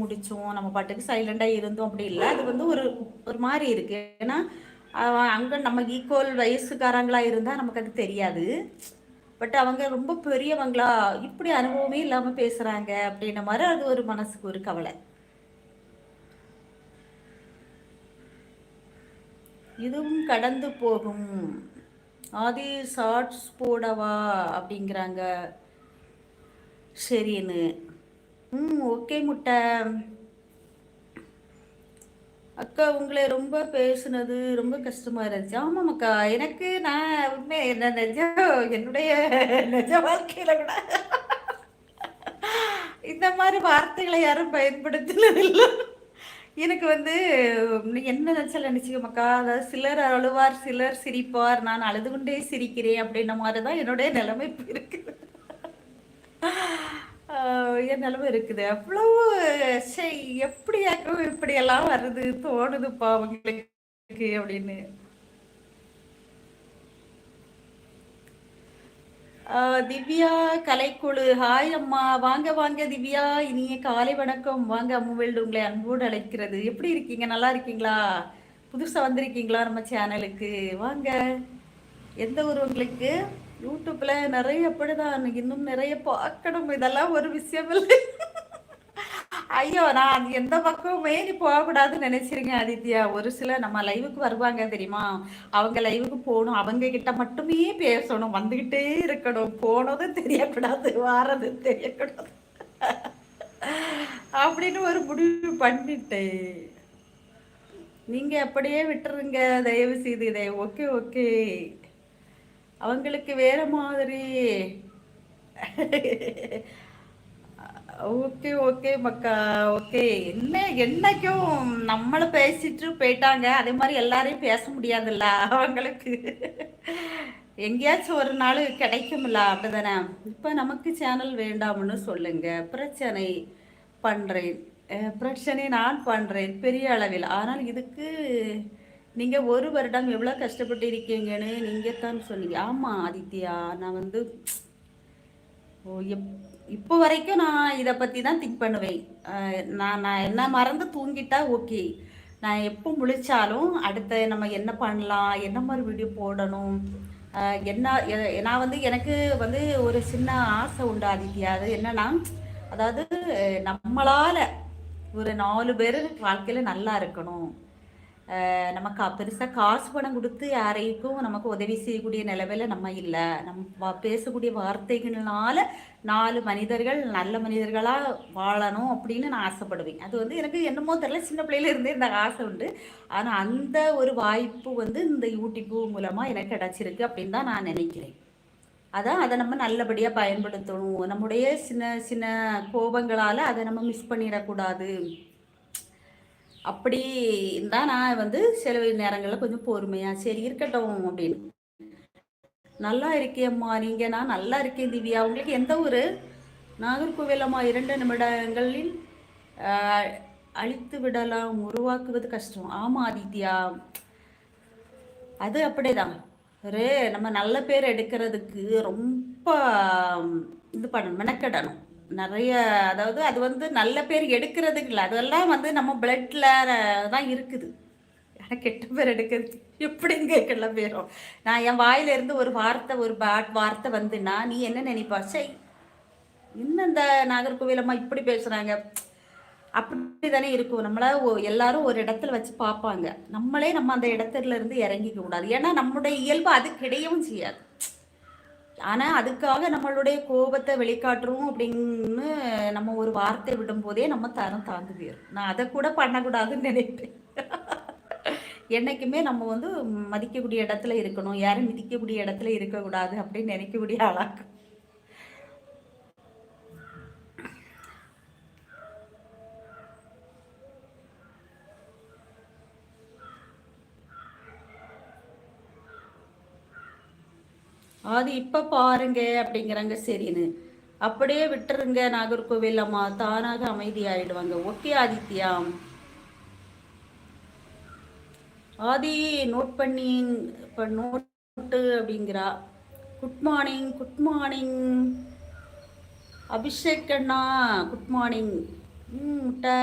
முடிச்சோம் நம்ம பாட்டுக்கு சைலண்டாக இருந்தோம் அப்படி இல்லை. அது வந்து ஒரு ஒரு மாதிரி இருக்கு. ஏன்னா அங்கே நம்ம ஈக்குவல் வயசுக்காரங்களா இருந்தால் நமக்கு அது தெரியாது. பட் அவங்க ரொம்ப பெரியவங்களா இப்படி அனுபவமே இல்லாமல் பேசுகிறாங்க அப்படின்ன மாதிரி அது ஒரு மனசுக்கு ஒரு கவலை. இதுவும் கடந்து போகும். ஆதி ஷார்ட்ஸ் போடவா அப்படிங்கிறாங்க. சரின்னு. ம் ஓகே முட்டை. அக்கா உங்களை ரொம்ப பேசுனது ரொம்ப கஷ்டமா இருந்துச்சு. ஆமாம் அக்கா எனக்கு நான் உண்மை என்ன நிஜம் என்னுடைய நிஜ வாழ்க்கையில கூட இந்த மாதிரி வார்த்தைகளை யாரும் பயன்படுத்தினதில்லை எனக்கு வந்து என்ன நினைச்சல நினச்சிக்கமாக்கா அதாவது சிலர் அழுவார் சிலர் சிரிப்பார். நான் அழுது கொண்டே சிரிக்கிறேன் அப்படின்ன மாதிரி தான் என்னுடைய நிலைமை இப்போ இருக்குது. என் நிலமை இருக்குது. அவ்வளவு சரி எப்படியாக்கும் இப்படியெல்லாம் வருது தோணுதுப்பா அவங்களுக்கு அப்படின்னு. திவ்யா கலைக்குழு. ஹாய் அம்மா. வாங்க வாங்க திவ்யா. இனிய காலை வணக்கம். வாங்க அம்முவேல்டு உங்களை அன்போடு அழைக்கிறது. எப்படி இருக்கீங்க? நல்லா இருக்கீங்களா? புதுசாக வந்திருக்கீங்களா நம்ம சேனலுக்கு வாங்க. எந்த ஊர் உங்களுக்கு? யூடியூப்ல நிறைய அப்படிதான். இன்னும் நிறைய பார்க்கணும். இதெல்லாம் ஒரு விஷயம் இல்லை ஐயோ நான் எந்த பக்கமுமே நீ போகக்கூடாதுன்னு நினைச்சிருக்கேன் ஆதித்யா. ஒரு சில நம்ம லைவுக்கு வருவாங்க தெரியுமா? அவங்க லைவுக்கு போகணும். அவங்க கிட்ட மட்டுமே பேசணும். வந்துகிட்டே இருக்கணும். போனதும் தெரியக்கூடாது வாரது தெரியக்கூடாது. அப்படின்னு ஒரு முடிவு பண்ணிட்டேன். நீங்க அப்படியே விட்டுருங்க. தயவு செய்து இதை. Okay okay. அவங்களுக்கு வேற மாதிரி. ஓகே ஓகே மக்கா ஓகே. என்ன என்னைக்கும் நம்மளை பேசிட்டு போயிட்டாங்க. அதே மாதிரி எல்லாரையும் பேச முடியாதுல்ல அவங்களுக்கு. எங்கேயாச்சும் ஒரு நாள் கிடைக்கும்ல அப்படிதானே? இப்போ நமக்கு சேனல் வேண்டாம்னு சொல்லுங்க. பிரச்சனை பண்ணுறேன் பிரச்சனை நான் பண்ணுறேன் பெரிய அளவில். ஆனால் இதுக்கு நீங்கள் ஒரு வருடம் எவ்வளோ கஷ்டப்பட்டு இருக்கீங்கன்னு நீங்கள் தான் சொன்னீங்க. ஆமாம் ஆதித்யா நான் வந்து ஓ எப் இப்போ வரைக்கும் நான் இதை பற்றி தான் திங்க் பண்ணுவேன். நான் நான் என்ன மறந்து தூங்கிட்டா ஓகே. நான் எப்போ முழிச்சாலும் அடுத்த நம்ம என்ன பண்ணலாம் என்ன மாதிரி வீடியோ போடணும் என்ன நான் வந்து எனக்கு வந்து ஒரு சின்ன ஆசை உண்டு ஆதித்யா. அது என்னன்னா அதாவது நம்மளால் ஒரு நாலு பேர் வாழ்க்கையில் நல்லா இருக்கணும். நமக்கு பெருசாக காசு பணம் கொடுத்து யாரையும் நமக்கு உதவி செய்யக்கூடிய நிலவில் நம்ம இல்லை. நம்ம பேசக்கூடிய வார்த்தைகள்னால நாலு மனிதர்கள் நல்ல மனிதர்களாக வாழணும் அப்படின்னு நான் ஆசைப்படுவேன். அது வந்து எனக்கு என்னமோ தெரியல சின்ன பிள்ளையில இருந்தே இந்த ஆசை உண்டு. ஆனால் அந்த ஒரு வாய்ப்பு வந்து இந்த யூடியூப் மூலமாக எனக்கு கிடச்சிருக்கு அப்படின்னு தான் நான் நினைக்கிறேன். அதான் அதை நம்ம நல்லபடியாக பயன்படுத்தணும். நம்முடைய சின்ன சின்ன கோபங்களால் அதை நம்ம மிஸ் பண்ணிடக்கூடாது. அப்படி தான் நான் வந்து சில நேரங்களில் கொஞ்சம் பொறுமையாக சரி இருக்கட்டும் அப்படின்னு. நல்லா இருக்கேம்மா நீங்கள் நான் நல்லா இருக்கேன் திவ்யா. உங்களுக்கு எந்த ஊர்? நாகர்கோவிலம்மா இரண்டு நிமிடங்களில் அழித்து விடலாம். உருவாக்குவது கஷ்டம். ஆமாம் ஆதித்யா. அது அப்படிதான். ஒரு நம்ம நல்ல பேர் எடுக்கிறதுக்கு ரொம்ப இது பண்ணணும் மெனக்கெடணும். நிறைய அதாவது அது வந்து நல்ல பேர் எடுக்கிறதுக்கு இல்லை. அதெல்லாம் வந்து நம்ம பிளட்ல தான் இருக்குது. ஆனால் கெட்ட பேர் எடுக்கிறது? எப்படிங்க கெட்ட பேரும் நான் என் வாயிலிருந்து ஒரு வார்த்தை ஒரு பேட் வார்த்தை வந்துன்னா நீ என்ன நினைப்பா? சை இன்னும் இந்த நாகர்கோவிலம்மா இப்படி பேசுகிறாங்க அப்படி தானே இருக்கும். நம்மளை எல்லாரும் ஒரு இடத்துல வச்சு பார்ப்பாங்க. நம்மளே நம்ம அந்த இடத்துல இருந்து இறங்கிக்க கூடாது. ஏன்னா நம்மளுடைய இயல்பு அது கிடையவும் செய்யாது. ஆனால் அதுக்காக நம்மளுடைய கோபத்தை வெளிக்காட்டுறோம் அப்படின்னு நம்ம ஒரு வார்த்தை விடும் போதே நம்ம தரம் தாழ்ந்து போயிடும் நான் அதை கூட பண்ணக்கூடாதுன்னு நினைப்பேன். என்னைக்குமே நம்ம வந்து மதிக்கக்கூடிய இடத்துல இருக்கணும். யாரும் மிதிக்கக்கூடிய இடத்துல இருக்கக்கூடாது அப்படின்னு நினைக்கக்கூடிய ஆளாக்கும் அது இப்போ பாருங்க அப்படிங்கிறாங்க. சரின்னு. அப்படியே விட்டுருங்க நாகர்கோவில் அம்மா. தானாக அமைதியாயிடுவாங்க. ஓகே ஆதித்யா. ஆதி நோட் பண்ணி இப்போ நோட்டு அப்படிங்கிறா. Good morning good morning Abhishek அண்ணா குட் மார்னிங் ம் முட்டை.